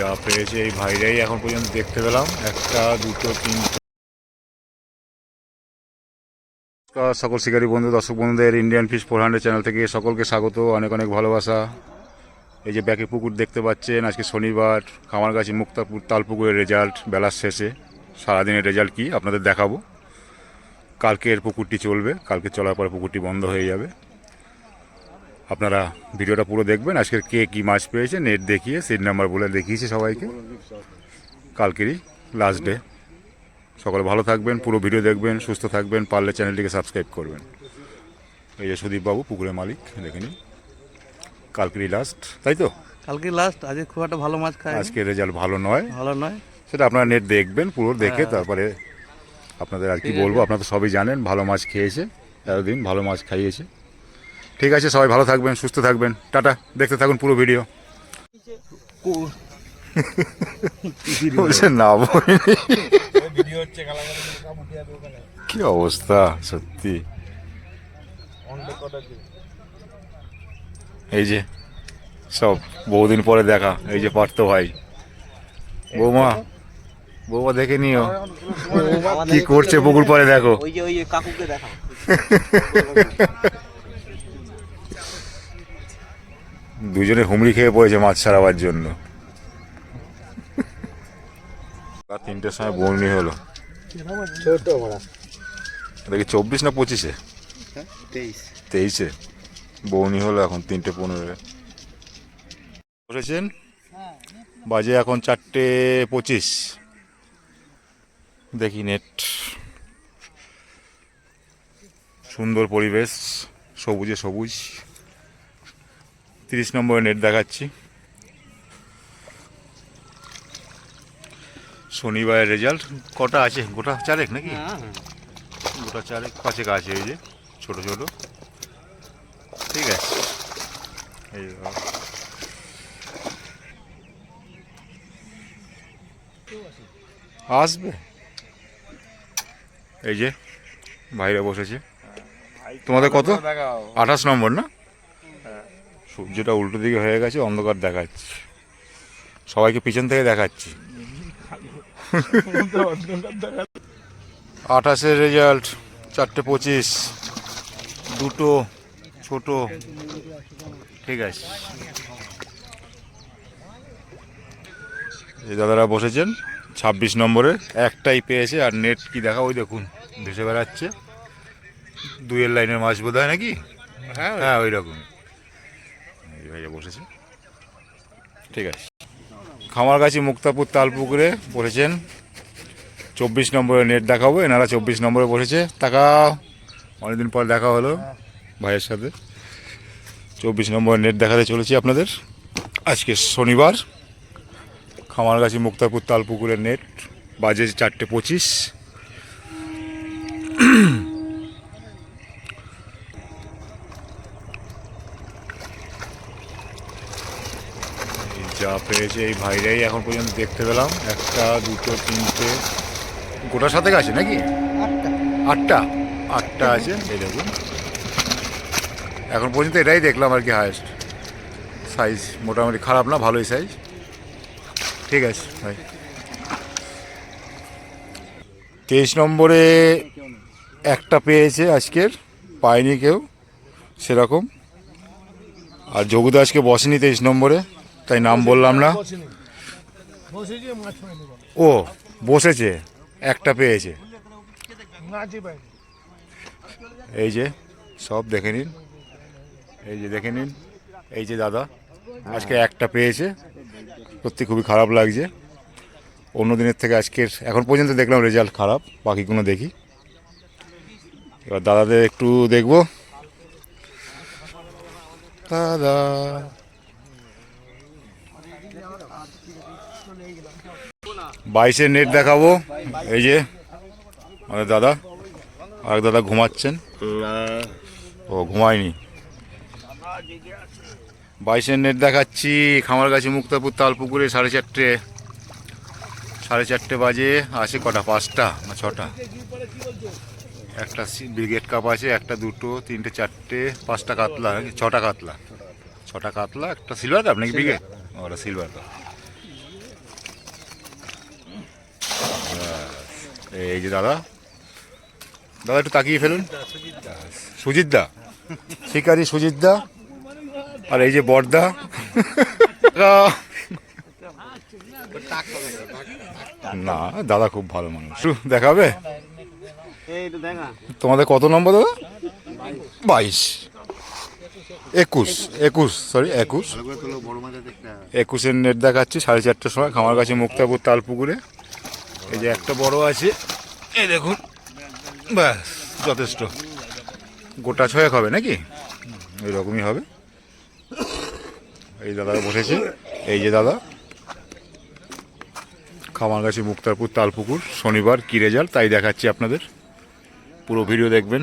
যা পেয়েছে এই ভাইরাই এখন পর্যন্ত দেখতে পেলাম। একটা, দুটো, তিনটে। নমস্কার সকল শিকারী বন্ধু, দর্শক বন্ধুদের Indian fish four hundred channel থেকে সকলকে স্বাগত। অনেক অনেক ভালোবাসা। এই যে ব্যাকে পুকুর দেখতে পাচ্ছেন, আজকে শনিবার, খামারগাছি, মুক্তাপুর, তালপুকুরের রেজাল্ট বেলার শেষে। সারাদিনের রেজাল্ট কি? আপনাদের দেখাবো। কালকের পুকুরটি চলবে, কালকে চলার পরে পুকুরটি বন্ধ হয়ে যাবে। আপনারা ভিডিওটা পুরো দেখবেন। আজকের কে কী মাছ পেয়েছে নেট দেখিয়ে সিট নাম্বার বলে দেখিয়েছে সবাইকে। কালকেরই লাস্ট ডে সকলে ভালো থাকবেন পুরো ভিডিও দেখবেন সুস্থ থাকবেন পারলে চ্যানেলটিকে সাবস্ক্রাইব করবেন। এই যে সুদীপবাবু পুকুরের মালিক দেখে নিন কালকেরই লাস্ট তাই তো? কালকে লাস্ট আজকে খুব একটা ভালো মাছ খায় আজকের রেজাল্ট ভালো নয়। ভালো নয়। সেটা আপনারা নেট দেখবেন পুরো দেখে তারপরে আপনাদের আর কি বলব। আপনারা তো সবই জানেন ভালো মাছ খেয়েছে এতদিন ভালো মাছ খাইয়েছে। ঠিক আছে সবাই ভালো থাকবেন সুস্থ থাকবেন। টাটা দেখতে থাকুন পুরো ভিডিও। না। কি অবস্থা সত্যি। এই যে সব বহুদিন পরে দেখা এই যে পার্থ ভাই। বৌমা বৌমা দেখে নিও। কি করছে পুকুর পরে দেখো। ওই যে ওই কাকুকে দেখা। দুজনে হুমড়ি খেয়ে পড়েছে মাছ ছাড়াবার জন্য। রাত তিনটের সময় বর্ণি হলো। ছোট দেখি চব্বিশ না পঁচিশে? তেইশে। বৌনি হলো এখন তিনটে পনেরো বসেছেন? বাজে এখন চারটে পঁচিশ। দেখি নেট। সুন্দর পরিবেশ সবুজে সবুজ। তিরিশ নম্বরে নেট দেখাচ্ছি। শনিবারের রেজাল্ট কটা আছে? গোটা চারেক নাকি? গোটা চারেক পাঁচেক আছে এই যে ছোট ছোট। ঠিক আছে। এই আসবে? এই যে বাইরে বসেছে। তোমাদের কত? আঠাশ নম্বর না? সূর্যটা উল্টো দিকে হয়ে গেছে অন্ধকার দেখাচ্ছে। সবাইকে পিছন থেকে দেখাচ্ছি। আঠাশের রেজাল্ট চারটে পঁচিশ। দুটো ছোট। ঠিক আছে। এই দাদারা বসেছেন ছাব্বিশ নম্বরে। একটাই পেয়েছে আর নেট কি দেখা ওই দেখুন ভেসে বেড়াচ্ছে। দুইয়ের লাইনের মাছ বোধ হয় নাকি হ্যাঁ ওই রকম। ভাইয়া বসেছে। ঠিক আছে। খামারগাছি মুক্তাপুর তালপুকুরে বসেছেন। চব্বিশ নম্বরে নেট দেখাবো, এনারা চব্বিশ নম্বরে বসেছে। টাকা, অনেকদিন পর দেখা হলো ভাইয়ের সাথে। চব্বিশ নম্বর নেট দেখাতে চলেছি আপনাদের। আজকে শনিবার, খামারগাছি মুক্তাপুর তালপুকুরের নেট বাজে চারটে পঁচিশ এই যা পেয়েছে এই ভাইরাই এখন পর্যন্ত দেখতে পেলাম। একটা, দুটো, তিনটে। গোটার সাথে আছে নাকি? আটটা। আটটা আছে, এই দেখুন। এখন পর্যন্ত এটাই দেখলাম আর কি হায়েস্ট সাইজ মোটামুটি খারাপ না, ভালোই সাইজ ঠিক আছে, ভাই। তেইশ নম্বরে একটা পেয়েছে আজকের, পায়নি কেউ, সেরকম। আর যোগুদা আজকে বসেনি তেইশ নম্বরে। তাই নাম বললাম না। ও, বসেছে, একটা পেয়েছে। এই যে, সব দেখে নিন। এই যে দেখে নিন, এই যে দাদা, আজকে একটা পেয়েছে। সত্যি খুবই খারাপ লাগছে। অন্য দিনের থেকে আজকের, এখন পর্যন্ত দেখলাম রেজাল্ট খারাপ, বাকিগুলো দেখি। এবার দাদাদের একটু দেখব। দাদা। বাইশের নেট দেখাবো। এই যে আমাদের দাদা আর দাদা ঘুমাচ্ছেন। ও ঘুমায়নি। বাইশের নেট দেখাচ্ছি খামারগাছি মুক্তাপুর তালপুকুরে সাড়ে চারটে সাড়ে চারটে বাজে আছে কটা? পাঁচটা না ছটা? একটা ব্রিগেড কাপ আছে একটা দুটো তিনটে চারটে পাঁচটা কাতলা ছটা কাতলা। ছটা কাতলা একটা সিলভার কাপ নাকি ব্রিগেড? ওটা সিলভার কাপ এই যে দাদা দাদা একটু তাকিয়ে ফেলুন। সুজিত দা শিকারি সুজিত দা আর এই যে বর্দা। না, দাদা খুব ভালো মানুষ। দেখাবে? তোমাদের কত নম্বর দাদা? বাইশ। একুশ একুশ সরি একুশ। একুশের নেট দেখাচ্ছি, সাড়ে চারটের সময় খামার কাছে মুক্তাপুর তালপুকুরে। এই যে একটা বড় আছে, এই দেখুন, ব্যাস, যথেষ্ট। গোটা ছয়েক হবে নাকি? ওই রকমই হবে। এই দাদা বসেছে, এই যে দাদা। খামার খামারগাছি মুক্তারপুর তালপুকুর, শনিবার কি রেজাল্ট তাই দেখাচ্ছি আপনাদের। পুরো ভিডিও দেখবেন।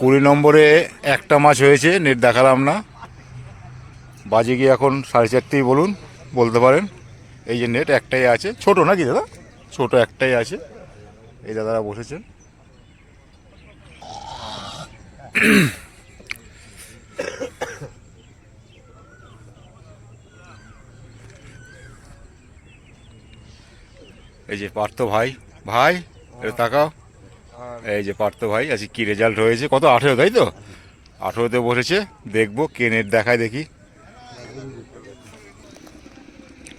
কুড়ি নম্বরে একটা মাছ হয়েছে নেট দেখালাম না। বাজে গিয়ে এখন সাড়ে চারটেই বলুন, বলতে পারেন। এই যে নেট একটাই আছে। ছোট নাকি দাদা? ছোট একটাই আছে। এই দাদারা বসেছেন। এই যে পার্থ ভাই। ভাই তাকাও। এই যে পার্থ ভাই, আজকে কি রেজাল্ট হয়েছে? কত? আঠেরো, তাই তো? আঠেরোতে বসেছে। দেখব, কে নেট দেখায় দেখি।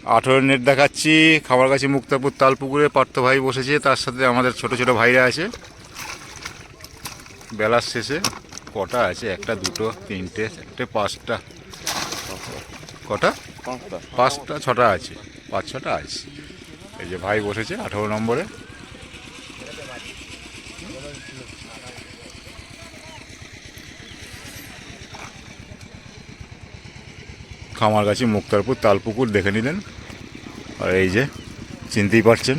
আঠেরো নেট দেখাচ্ছি খাবার কাছে মুক্তাপুর তালপুকুরে পার্থ ভাই বসেছে তার সাথে আমাদের ছোট ছোট ভাইরা আছে। বেলার শেষে কটা আছে? একটা দুটো তিনটে চারটে পাঁচটা। কটা? পাঁচটা ছটা আছে। পাঁচ ছটা আছে। এই যে ভাই বসেছে আঠেরো নম্বরে। খামারগাছি মুক্তারপুর, তালপুকুর দেখে নিলেন। আর এই যে, চিনতেই পারছেন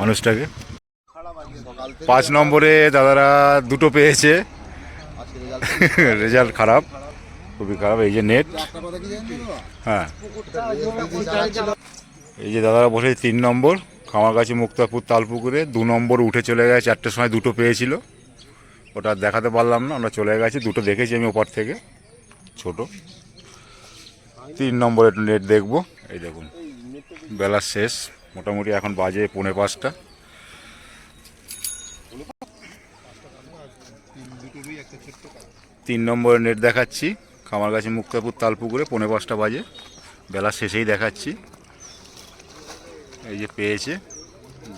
মানুষটাকে। পাঁচ নম্বরে দাদারা দুটো পেয়েছে। রেজাল্ট খারাপ, খুবই খারাপ। এই যে নেট। হ্যাঁ। এই যে দাদারা বসে তিন নম্বর খামারগাছি মুক্তারপুর, তালপুকুরে দু নম্বর উঠে চলে গেছে। চারটের সময় দুটো পেয়েছিল। ওটা দেখাতে পারলাম না, আমরা চলে গেছি। দুটো দেখেছি আমি ওপার থেকে, ছোট। তিন নম্বরের নেট দেখব। এই দেখুন, বেলা শেষ, মোটামুটি এখন বাজে পৌনে পাঁচটা। তিন নম্বরের নেট দেখাচ্ছি খামার খামারগাছি মুক্তাপুর তালপুকুরে পৌনে পাঁচটা বাজে, বেলা শেষেই দেখাচ্ছি। এই যে পেয়েছে,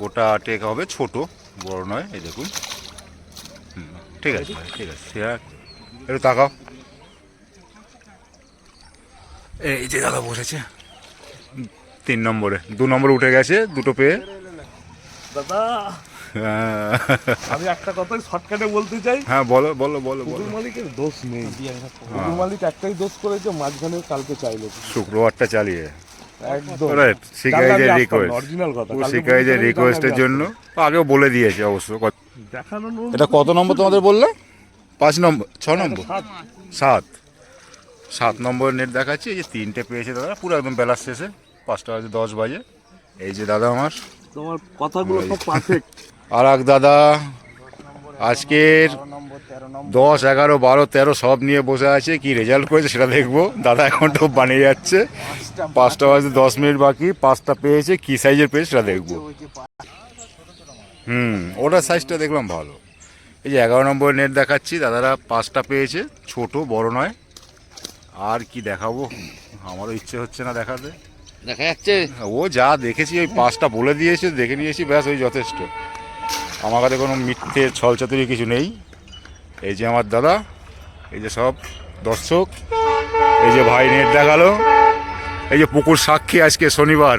গোটা টেক হবে, ছোট, বড় নয়, এই দেখুন। ঠিক আছে ঠিক আছে। একটু তাকাও। এই যে দাদা বসেছে। তিন নম্বরে। দু নম্বরে উঠে গেছে দুটো পেয়ে। দাদা হ্যাঁ, আমি একটা কথাই শর্টকাটে বলতে চাই। হ্যাঁ বলো বলো বলো বলো। মালিকের দোষ নেই। পুকুর মালিক একটাই দোষ করেছে মাঝখানে কালকে চাইলো। শুক্রবারটা চালিয়ে। একদম। রাইট শিকাইজের রিকোয়েস্ট অরিজিনাল কথা। শিকাইজের রিকোয়েস্টের জন্য। আগেও বলে দিয়েছে অবশ্য দেখানো এটা কত নম্বর তোমাদের বললে? পাঁচ নম্বর ছ নম্বর। সাত। সাত নম্বর নেট দেখাচ্ছি এই যে তিনটে পেয়েছে দাদা পুরো একদম বেলার শেষে পাঁচটা বাজে দশ বাজে। এই যে দাদা আমার। তোমার কথাগুলো সব পারফেক্ট আর এক দাদা আজকের দশ এগারো বারো তেরো সব নিয়ে বসে আছে কি রেজাল্ট করেছে সেটা দেখব। দাদা এখন তো বানিয়ে যাচ্ছে। পাঁচটা বাজে দশ মিনিট বাকি পাঁচটা পেয়েছে কি সাইজের পেয়েছে সেটা দেখব। হুম ওটার সাইজটা দেখলাম ভালো। এই যে এগারো নম্বর নেট দেখাচ্ছি দাদারা পাঁচটা পেয়েছে ছোট বড় নয়। আর কি দেখাবো? আমারও ইচ্ছে হচ্ছে না দেখাতে। দেখা যাচ্ছে। ও যা দেখেছি ওই পাঁচটা বলে দিয়েছে দেখে নিয়েছি ব্যাস ওই যথেষ্ট। আমার কাছে কোনো মিথ্যে ছলচাতুরি কিছু নেই। এই যে আমার দাদা এই যে সব দর্শক এই যে ভাই নেট দেখাল এই যে পুকুর সাক্ষী আজকে শনিবার।